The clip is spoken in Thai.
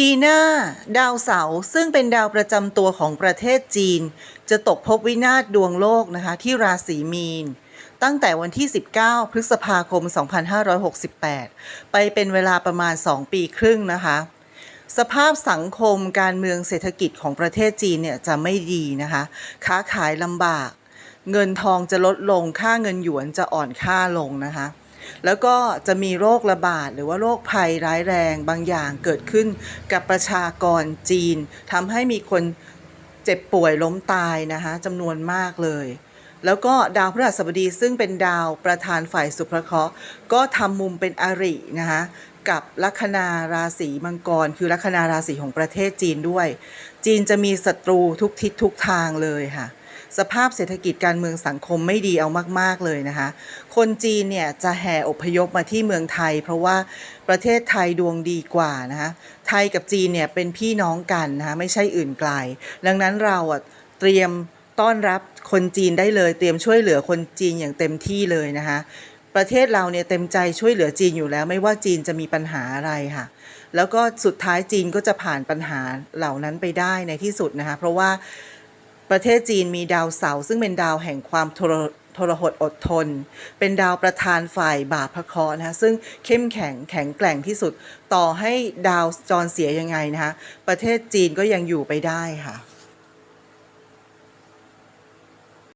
ปีหน้า ดาวเสาร์ซึ่งเป็นดาวประจำตัวของประเทศจีน จะตกภพวินาศดวงโลกนะคะ ที่ราศีมีน ตั้งแต่วันที่ 19 พฤษภาคม 2568 ไปเป็นเวลาประมาณ 2 ปีครึ่งนะคะ สภาพสังคมการเมืองเศรษฐกิจของประเทศจีนเนี่ยจะไม่ดีนะคะ ค้าขายลำบาก เงินทองจะลดลงค่าเงินหยวนจะอ่อนค่าลงนะคะ แล้วก็จะมีโรคระบาดหรือว่าโรคภัยร้ายแรงบางอย่างเกิดขึ้นกับประชากรจีนทำให้มีคนเจ็บป่วยล้มตายนะคะจำนวนมากเลยแล้วก็ดาวพฤหัสบดีซึ่งเป็นดาวประธานฝ่ายสุภเคราะห์ก็ทำมุมเป็นอรินะคะกับลัคนาราศีมังกร คือลัคนาราศีของประเทศจีนด้วย จีนจะมีศัตรูทุกทิศทุกทางเลยค่ะ สภาพเศรษฐกิจการเมืองสังคมไม่ดีเอามาก ๆ เลยนะคะ คนจีนเนี่ยจะแห่อพยพมาที่เมืองไทย เพราะว่าประเทศไทยดวงดีกว่านะคะไทยกับจีนเนี่ยเป็นพี่น้องกันนะคะไม่ใช่อื่นไกล ดังนั้นเราอะเตรียมต้อนรับคนจีนได้เลย เตรียมช่วยเหลือคนจีนอย่างเต็มที่เลยนะคะประเทศเราเนี่ยเต็มใจช่วยเหลือจีนอยู่แล้ว ไม่ว่าจีนจะมีปัญหาอะไรค่ะ แล้วก็สุดท้ายจีนก็จะผ่านปัญหาเหล่านั้นไปได้ในที่สุดนะคะ เพราะว่า ประเทศจีนมีดาวเสาซึ่งเป็นดาวแห่งความทรทรหดอดทน เป็นดาวประธานฝ่ายบาปพระเคราะห์นะคะซึ่งเข้มแข็งแข็งแกร่งที่สุด ต่อให้ดาวจรเสียยังไงนะคะประเทศจีนก็ยังอยู่ไปได้ค่ะ